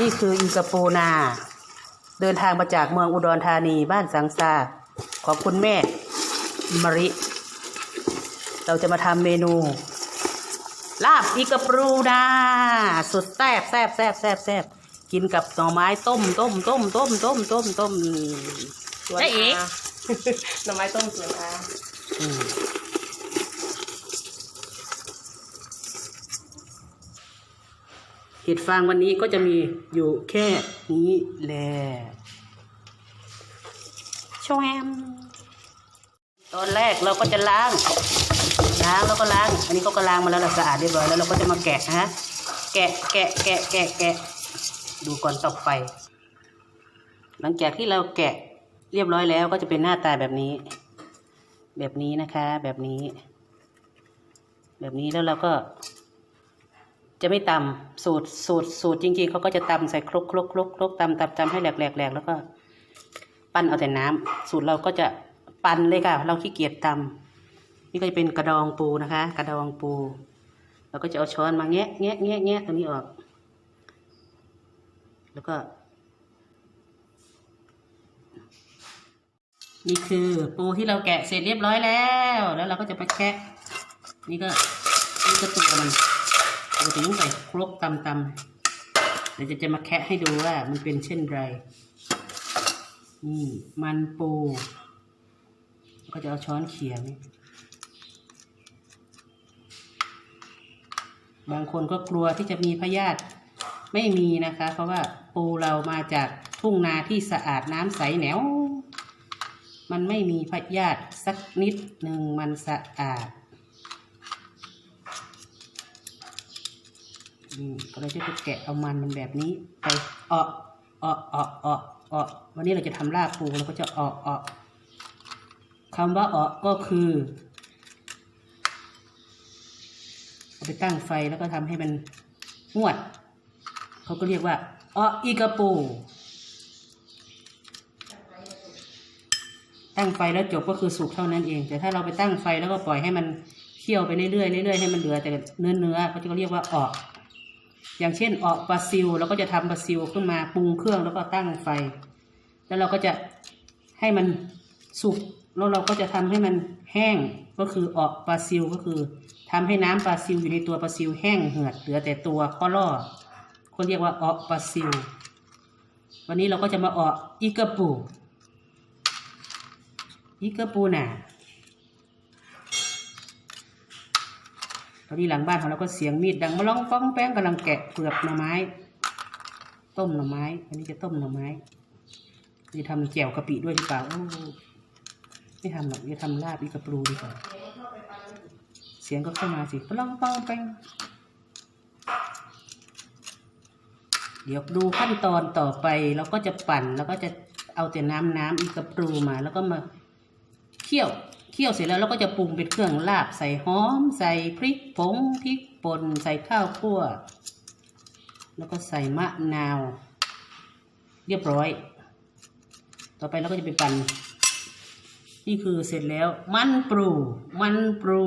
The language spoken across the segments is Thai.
นี่คืออีกาโปนา เดินทางมาจากเมืองอุดรธานีบ้านสังซาของคุณแม่มริ เราจะมาทำเมนู ลาบอีกาปูนาสุดแซ่บแซ่บแซ่บแซ่บแซ่บกินกับหน่อไม้ต้มต้มต้มต้มต้มต้มต้มสวนได้อีกอาหน่อไม้ต้มสวนอา เห็ดฟางวันนี้ก็จะมีอยู่แค่นี้แหละชวมตอนแรกเราก็จะล้างล้างแล้วก็ล้าง อันนี้เขาก็ล้างมาแล้วเราสะอาดเรียบร้อยแล้วเราก็จะมาแกะนะฮะแกะแกะแกะแกะแกะดูก่อนต่อไป หลังจากที่เราแกะเรียบร้อยแล้วก็จะเป็นหน้าตาแบบนี้ แบบนี้นะคะ แบบนี้ แบบนี้แล้วเราก็ จะไม่ตำสูตรสูตรสูตรจริงๆเขาก็จะตำใส่ครกครกครกครกตำตำตำให้แหลกแหลกแหลกแล้วก็ ปั้นเอาแต่น้ำสูตรเราก็จะปั้นเลยค่ะ เราขี้เกียจตำนี่ก็จะเป็นกระดองปูนะคะ กระดองปูเราก็จะเอาช้อนมาแงะแงะแงะแงะตัวนี้ออก แล้วก็นี่คือปูที่เราแกะเสร็จเรียบร้อยแล้ว แล้วเราก็จะไปแคะนี่ก็นี่ก็ตัวมัน ปกติต้องใส่ครกตำตำเดี๋ยวจะจะมาแคะให้ดูว่ามันเป็นเช่นไร นี่มันปู ก็จะเอาช้อนเขี่ยนี่บางคนก็กลัวที่จะมีพยาธิไม่มีนะคะ เพราะว่าปูเรามาจากทุ่งนาที่สะอาดน้ำใสแหนว มันไม่มีพยาธิสักนิดหนึ่งมันสะอาดอืมก็ เลยจะไปแกะเอามันมันแบบนี้ไปเออเออเออเออเออวันนี้เราจะทำลาบปูเราก็จะเออเออคำว่าเออก็คือเอาไปตั้งไฟแล้วก็ทำให้มันงวด เขาก็เรียกว่าเอออีกระปูตั้งไฟแล้วจบก็คือสุกเท่านั้นเอง แต่ถ้าเราไปตั้งไฟแล้วก็ปล่อยให้มันเคี่ยวไปเรื่อยๆเรื่อยๆให้มันเหลือแต่เนื้อเนื้อเขาจะเรียกว่าออก อย่างเช่นออกปลาซิวเราก็จะทำปลาซิวขึ้นมาปรุงเครื่องแล้วก็ตั้งไฟ แล้วเราก็จะให้มันสุกแล้วเราก็จะทำให้มันแห้งก็คือออกปลาซิวก็คือทำให้น้ำปลาซิวอยู่ในตัวปลาซิวแห้งเหือดเหลือแต่ตัวข้อล่อคนเรียกว่าออกปลาซิว วันนี้เราก็จะมาออกอีกระปูอีกระปูน่ะ ตอนนี้หลังบ้านของเราก็เสียงมีดดังมาลองฟ้องแป้งกำลังแกะเปลือกหน่อไม้ ต้มหน่อไม้ อันนี้จะต้มหน่อไม้จะทำแจ่วกะปิด้วยหรือเปล่าไม่ทำหรอกจะทำลาบอีกระปูดีกว่าเสียงก็เข้ามาสิปลองป้องแป้งเดี๋ยวดูขั้นตอนต่อไปเราก็จะปั่นแล้วก็จะเอาแต่น้ำน้ำอีกระปูมา แล้วก็มาเคี่ยว เคี่ยวเสร็จแล้วเราก็จะปรุงเป็นเครื่องลาบ ใส่หอม ใส่พริกผงพริกป่นใส่ข้าวคั่ว แล้วก็ใส่มะนาว เรียบร้อย ต่อไปเราก็จะไปปั่นนี่คือเสร็จแล้วมันปรู มันปรู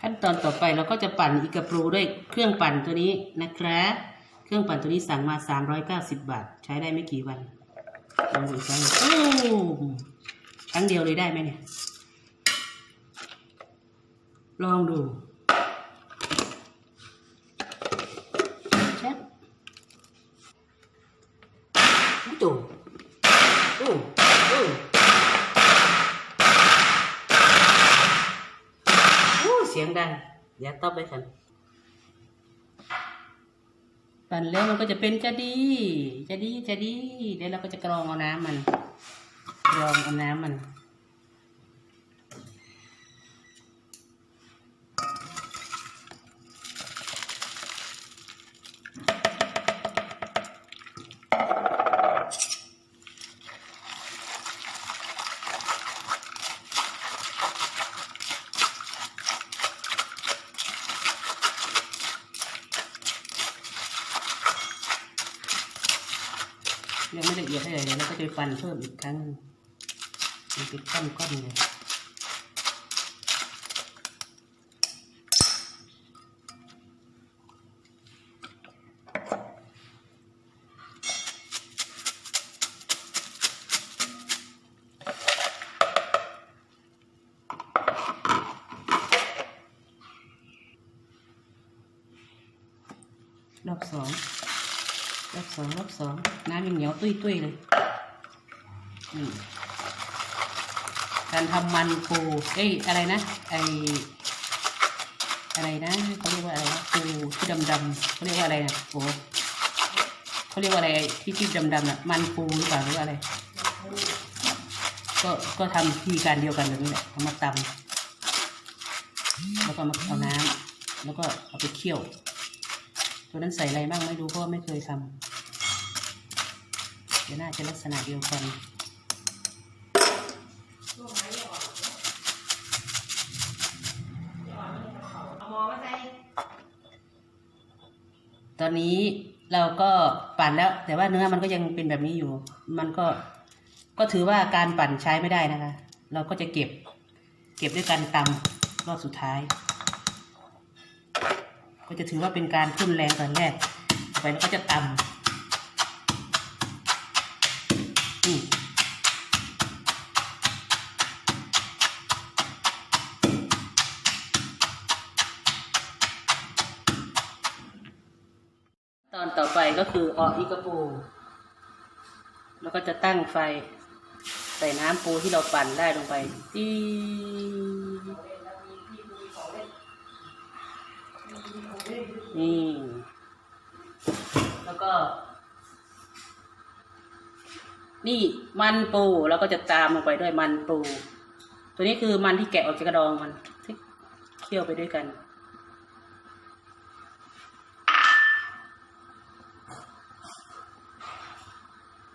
ขั้นตอนต่อไปเราก็จะปั่นอีกระปรูด้วยเครื่องปั่นตัวนี้นะครับ เครื่องปั่นตัวนี้สั่งมา 390 บาท ใช้ได้ไม่กี่วัน ลองดูครั้งโอ้ครั้งเดียวเลยได้ไหมเนี่ย ลองดูแชบอู้ตู่อู้อู้โอ้เสียงดังอย่าตอบไปกัน ปั่นแล้วมันก็จะเป็นจะดี จะดีจะดีเดี๋ยวเราก็จะกรองเอาน้ำมัน กรองเอาน้ำมัน ยังไม่ละเอียดเท่าไหร่แล้วก็ไปฟันเพิ่มอีกครั้งมันก้อนก้อนเลยรอบสอง สองรอบสองน้ำยังเหนียวตุ้ยตุ้ยเลยนี่การทำมันปูเอ้ยอะไรนะไออะไรนะเขาเรียกว่าอะไรนะปูที่ดำๆเขาเรียกว่าอะไรนะโอ้เขาเรียกว่าอะไรที่ที่ดำๆน่ะมันปูหรือเปล่าหรือว่าอะไร ก็ก็ทำที่การเดียวกันแบบนี้แหละเอามาตำแล้วก็มาเอาน้ำแล้วก็เอาไปเคี่ยว ตัวนั้นใส่อะไรบ้างไม่รู้เพราะไม่เคยทำ เดี๋ยวน่าจะลักษณะเดียวกันตอนนี้เราก็ปั่นแล้ว แต่ว่าเนื้อมันก็ยังเป็นแบบนี้อยู่ มันก็ก็ถือว่าการปั่นใช้ไม่ได้นะคะ เราก็จะเก็บ เก็บด้วยการตำรอบสุดท้าย ก็จะถือว่าเป็นการทุ่นแรงตอนแรกต่อไปเราก็จะตำ ตอนต่อไปก็คือออกอีกระปู แล้วก็จะตั้งไฟ ใส่น้ำปูที่เราปั่นได้ลงไปตีนี่ แล้วก็ นี่มันปูแล้วก็จะตามลงไปด้วยมันปู ตัวนี้คือมันที่แกะออกจากกระดองมันที่เคี่ยวไปด้วยกัน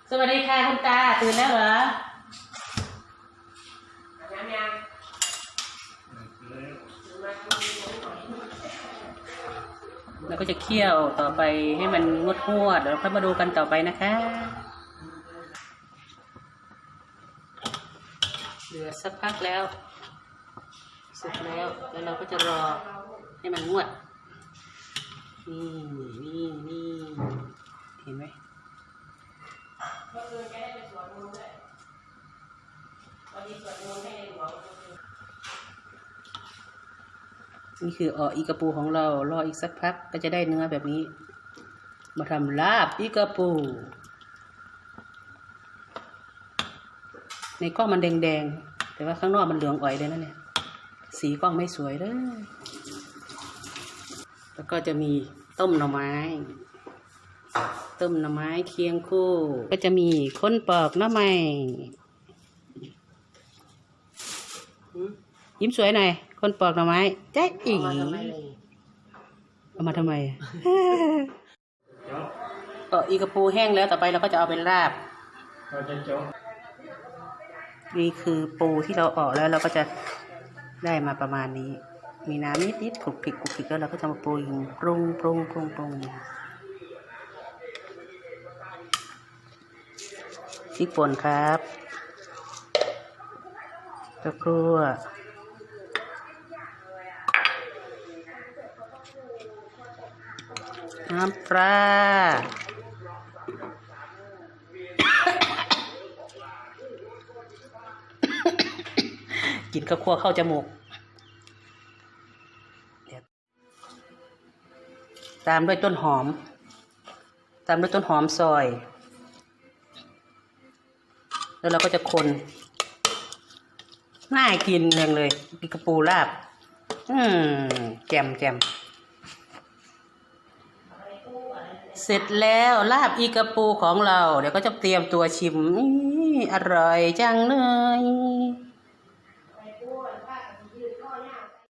สวัสดีค่ะคุณตาตื่นแล้วเหรอยังยังแล้วก็จะเคี่ยวต่อไปให้มันงวดงวดๆเดี๋ยวเราค่อยมาดูกันต่อไปนะคะ เหลือสักพักแล้วสุกแล้ว แล้วเราก็จะรอให้มันงวด นี่นี่นี่เห็นไหมนี่คือออกอีกระปูของเรา รออีกสักพักก็จะได้เนื้อแบบนี้ มาทำลาบอีกระปู ในกล้องมันแดงๆ แต่ว่าข้างนอกมันเหลืองอ่อยเลยนะเนี่ย สีกล้องไม่สวยเลย แล้วก็จะมีต้มหน่อไม้ ต้มหน่อไม้เคียงคู่ ก็จะมีคนปอกหน้อไม้หืมยิ้มสวยหน่อยคนปอกหน่อไม้เจ๊อีเอามาทำไมเลยเอามาทำไมอะเอออีกระปูแห้งแล้วต่อไปเราก็จะเอาไปลาบเราจะจบ นี่คือปูที่เราออกแล้วเราก็จะได้มาประมาณนี้ มีน้ำนิดๆขลุกขลิกขลุกขลิกแล้วเราก็จะมาปรุงปรุงปรุงปรุงปรุงพริกป่นครับตะกรัวน้ำปลา กินข้าวคั่วเข้าจมูก ตามด้วยต้นหอม ตามด้วยต้นหอมซอย แล้วเราก็จะคนน่ากินเลยเลยกินกระปูลาบ อืมแจมแจมเสร็จแล้วลาบอีกระปูของเรา เดี๋ยวก็จะเตรียมตัวชิมอร่อยจังเลย